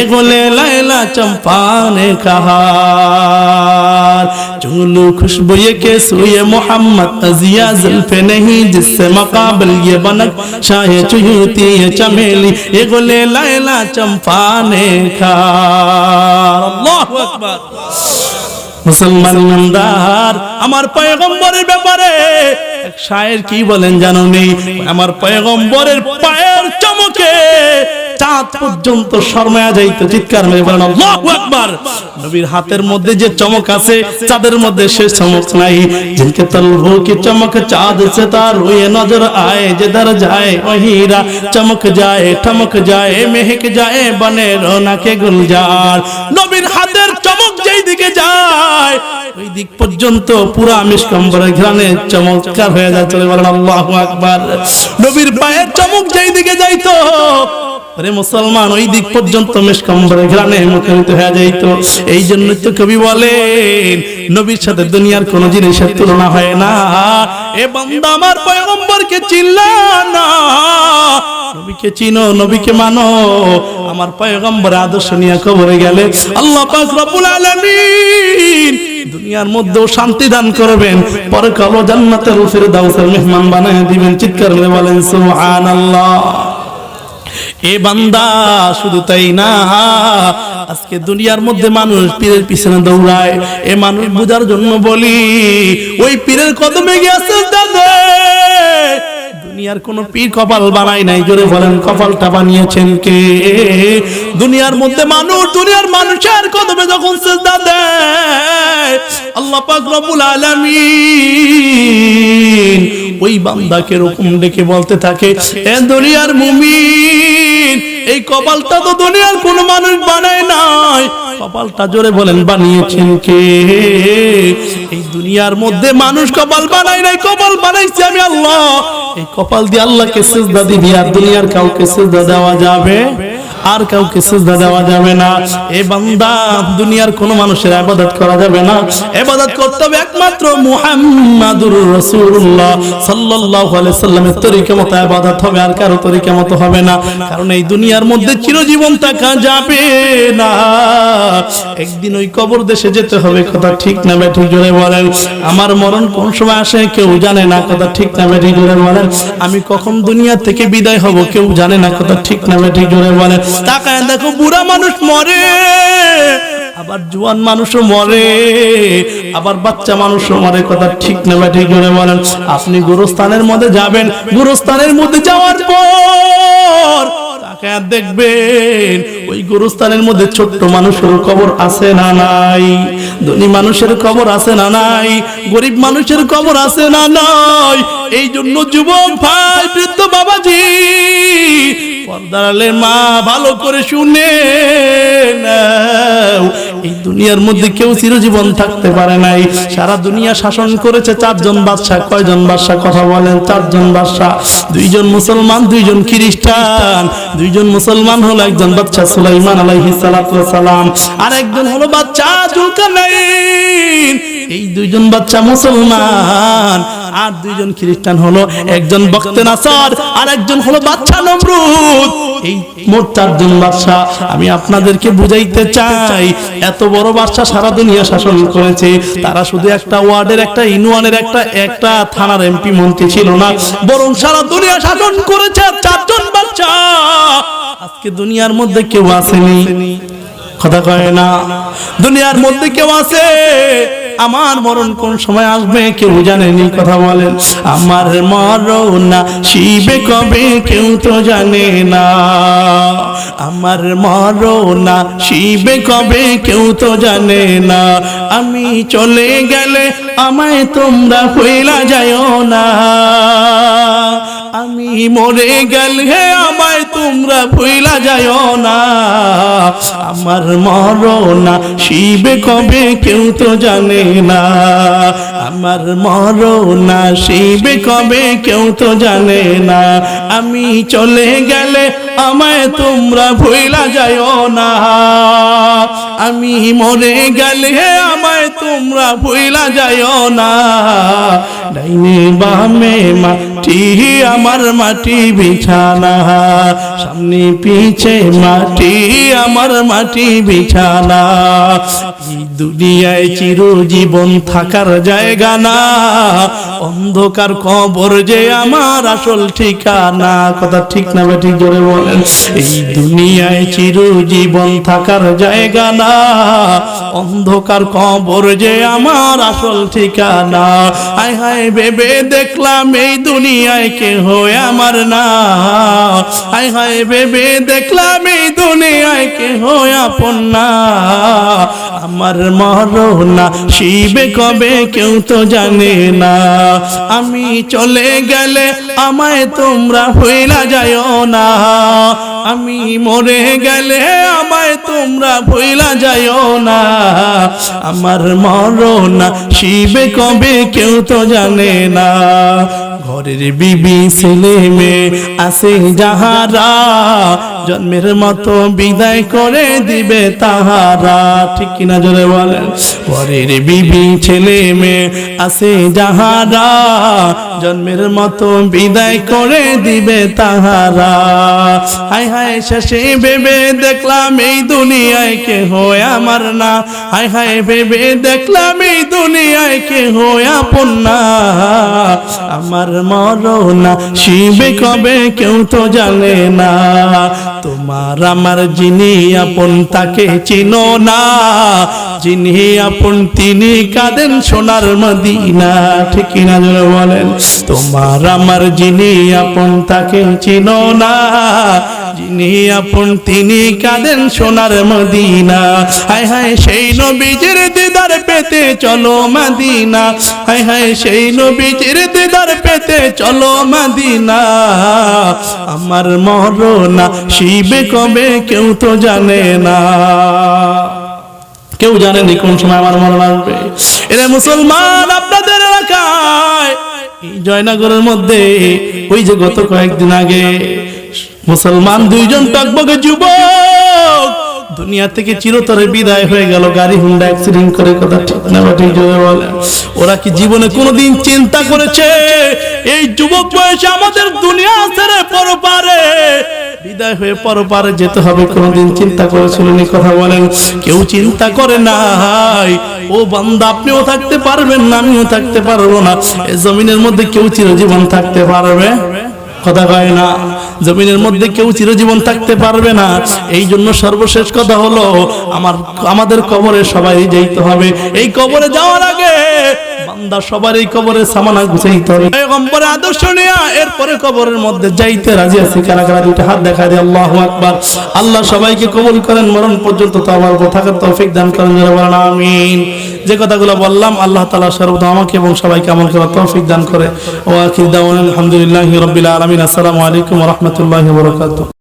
एगोले लैला चंपा ने कहा चुगलू खुशबू ये के सुए मोहम्मद अजिया जुल्फे नहीं जिससे मकाबल ये बनक शाह चुयूती ये चमेली एगोले लैला चंपा ने कहा अल्लाहु আকবার মুসলমান ইমানদার আমার পয়গম্বরের ব্যাপারে এক শায়ের কি বলেন জানো নেই আমার পয়গম্বরের পায়ের চমকে চাঁদ পর্যন্ত শর্মায়া যাইতো চিৎকার মেরে বলেন আল্লাহু আকবার নবীর হাতের মধ্যে যে চমক আছে চাঁদের মধ্যে সে চমক নাই जिनके तलबों की चमक चाँद से तारुए नजर आए जिधर जाए वही हीरा चमक जाए ठमक जाए महक जाए बने রোনাকে গুলজার নবীর হাতের চমক যেই দিকে যায় ওই দিক পর্যন্ত পুরা মিসকম্বরের ঘ্রাণে চমৎকার হয়ে যায় চলে বলেন আল্লাহু আকবার নবীর পায়ের চমক যেই দিকে যাইতো মুসলমান, ওই দিক পর্যন্ত আমার পয়গম্বরকে চিল্লা না। পয়গম্বর আদর্শ নিয়ে কবরে গেলে আল্লাহ পাক দুনিয়ার মধ্যেও শান্তি দান করবেন। পরে কালো জান্নাতের ফেরদাউসের মেহমান বানায় দিবেন। চিৎকার করে বলেন, সুবহানাল্লাহ। এ বান্দা, শুধু তাই না আজকে দুনিয়ার মধ্যে মানুষ পীরের পিছনে দৌড়ায়। এ মানুষ বোঝার জন্য বলি, ওই পীরের কদমে গিয়েছে দুনিয়ার কোন পীর কপাল বানাই নাই, জোরে বলেন, কপালটা বানিয়েছেন কে? দুনিয়ার মধ্যে মানুষ, দুনিয়ার মানুষের কদমে যখন সেজদা দেয় আল্লাহ পাক রব্বুল আলামিন ওই বান্দাকে এরকম ডেকে বলতে থাকে, এ দুনিয়ার মুমিন এই কপালটা তো দুনিয়ার কোন মানুষ বানায় নাই। কপালটা জোরে বলেন, বানিয়েছেন কে? এই দুনিয়ার মধ্যে মানুষ কপাল বানায় নাই, কপাল বানাইছে আমি আল্লাহ। এই কপাল দিয়ে আল্লাহকে সিজদা দিবি আর দুনিয়ার কাউকে সিজদা দেওয়া যাবে? আর কাউকে সিজদা দেওয়া যাবে না। এ বান্দা, দুনিয়ার কোনো মানুষের ইবাদত করা যাবে না। ইবাদত করতে হবে একমাত্র মুহাম্মাদুর রাসূলুল্লাহ। সাল্লাল্লাহু আলাইহি সাল্লামের তরিকা মতো ইবাদত হবে, আর কারও তরিকা মতো হবে না। কারণ এই দুনিয়ার মধ্যে চিরজীবন থাকা যাবে না। একদিন ওই কবর দেশে যেতে হবে, কথা ঠিক না বেঠিক জোরে বলেন। আমার মরণ কোন সময় আসে কেউ জানে না, কথা ঠিক না বেঠিক জোরে বলেন। আমি কখন দুনিয়া থেকে বিদায় হব কেউ জানে না, কথা ঠিক না বেঠিক জোরে বলেন। তাকায় দেখো বুড়া মানুষ মরে, আবার মানুষও মরে, আবার বাচ্চা মানুষও মরে, কথা ঠিক না জোরে বলেন। আপনি গুরুস্থানের মধ্যে যাবেন, গুরুস্থানের মধ্যে যাওয়ার পর দেখবেন, ওই গুরুস্থানের মধ্যে ছোট্ট মানুষের কবর আছে না নাই, ধনী মানুষের কবর আছে না নাই, গরিব মানুষের কবর আছে না নাই। এই জন্য যুবক ভাই, বৃদ্ধ বাবাজি পর্দারালে মা ভালো করে শুনে নাও। এই দুনিয়ার মধ্যে কেউ চিরজীবন থাকতে পারে নাই। সারা দুনিয়া শাসন করেছে চারজন বাদশাহ। কয়জন বাদশাহ? কথা বলেন, চারজন বাদশাহ। দুইজন মুসলমান, দুইজন খ্রিস্টান। দুইজন মুসলমান হলো একজন বাদশাহ সুলাইমান আলাইহিস সালাম। আর একজন হলো বাদশাহ জুলকারনাইন এই দুইজন বাচ্চা মুসলমান। আর দুইজন খ্রিস্টান হলো একজন বক্তে নাসার। আর একজন হলো বাচ্চা নমরুদ। এই মোট চারজন বাদশা আমি আপনাদেরকে বুঝাইতে চাই এত বড় বাদশা সারা দুনিয়া শাসন করেছে। তারা শুধু একটা ওয়ার্ডের, একটা ইউনিয়নের, একটা একটা থানার এমপি মন্ত্রী ছিল না। বরং সারা দুনিয়া শাসন করেছে চারজন বাচ্চা আজকে দুনিয়ার মধ্যে কেউ আসেনি। কথা কয় না। দুনিয়ার মধ্যে কেউ আছে আমার মরণ কোন সময় আসবে? কেউ জানেনি কথা বলেন। আমার মরণ না শিবে কবে? কেউ তো জানে না। আমার মরণ না শিবে কবে? কেউ তো জানে না। আমি চলে গেলে আমায় তোমরা হইলা যায় না। আমি মরে গেল হে আমায়, তোমরা ভুইলা যায় না। আমার মরনা শিবে কবে, কেউ তো জানে না। আমার মরনা শিবে কবে কেউ তো জানে না। আমি চলে গেলে আমায় তোমরা ভুইলা যায় না। আমি মরে গেলে আমায় তোমরা ভুইলা যায় না। ডাইনে বামে মাটি, আমার মাটি বিছানা। সামনে পিছে মাটি, আমার মাটি বিছানা। এই দুনিয়ায় চিরজীবন থাকার জায়গা না অন্ধকার কবর যে আমার আসল ঠিকানা। কথা ঠিক না বা ঠিক জোরে বলেন। এই দুনিয়ায় চিরজীবন থাকার জায়গা না। অন্ধকার কবর যে আমার আসল ঠিকানা। হায় হায় ভেবে দেখলাম এই দুনিয়ায় কে হয় আমার না। হায় হায় ভেবে দেখলাম এই দুনিয়ায় কে হয় আপন না। আমার মরনা শিবে কবে কেউ তো জানে না। আমি চলে গেলে আমায় তোমরা হইলা যায় না। আমি মরে গেলে আমায় তোমরা ভইলা যায় না। আমার মরনা শিবে কবে কেউ তো জানে না। ঘরের বিবি ছেলে মেয়ে আছে যাহারা। জন্মের মতো বিদায় করে দিবে তাহারা। ঠিক কিনা জোরে বলেন? ঘরের বিবি ছেলে মেয়ে আছে যাহারা। জন্মের মতো বিদায় করে দিবে তাহারা। হায় হায় শেষে ভেবে দেখলাম এই দুনিয়ায় কে হয় আমার না। হায় হায় ভেবে দেখলাম এই দুনিয়ায় কে হয় আপন না। আমার মরনা শিবে কবে কেউ তো জানে না। তোমার আমার যিনি আপন তাকে চিনো না। যিনি আপন তিনি কাঁদেন সোনার মদিনা। ঠিক না জোরে বলেন? তোমার আমার যিনি আপন তাকে চিনো না। যিনি আপন, তিনি কাঁদেন সোনার মদিনা। হায় হায় সেই নবীজির দিদার পেতে চলো মদিনা। হায় হায় সেই নবীজির দিদার পেতে চলো মদিনা। আমার মরনা শিবে কবে কেউ তো জানে না। কেউ জানেনি কোন সময় আমার মরণ আসবে। এরা মুসলমান আপনাদের এলাকায় জয়নগরের মধ্যে, ওই যে গত কয়েকদিন আগে মুসলমান দুইজন টকবগে যুবক। দুনিয়া থেকে চিরতরে বিদায় হয়ে গেল, গাড়ি হুন্ডা অ্যাক্সিডেন্ট করে, কথা ঠিক না ঠিক বলেন ওরা কি জীবনে কোনোদিন চিন্তা করেছে, এই যুবক বয়সে আমাদের দুনিয়া ছেড়ে পরপারে? বিদায় হয়ে পরপারে যেতে হবে, কোনোদিন চিন্তা করেছিলেন কথা বলেন। কেউ চিন্তা করে নাই, ও বান্দা, আপনিও থাকতে পারবেন না, আমিও থাকতে পারব না। এই জমিনের মধ্যে কেউ চিরজীবন থাকতে পারবে? কথা কয় না, জমিনের মধ্যে কেউ চিরজীবন থাকতে পারবে না। এই জন্য সর্বশেষ কথা হলো, আমার, আমাদের কবরে সবাই যাইতে হবে। এই কবরে যাওয়ার আগে বান্দা সবার এই কবরে সামানা গুছাইতে হবে। পয়গম্বরের আদর্শ নিয়ে এরপরে কবরের মধ্যে যাইতে রাজি আছি। কারা কারা দুইটা হাত দেখা দিয়ে, আল্লাহু আকবার। আল্লাহ সবাইকে কবুল করেন, মরণ পর্যন্ত তো আমার থাকার তৌফিক দান করেন আমিন। যে কথাগুলো বললাম, আল্লাহ তালা সর্বদা আমাকে এবং সবাইকে আমল করার তৌফিক দান করে। ও আখির দাওয়ান আলহামদুলিল্লাহ রাব্বিল আলমিন। আসসালামু আলাইকুম রহমতুল্লাহ বারাকাতুহু।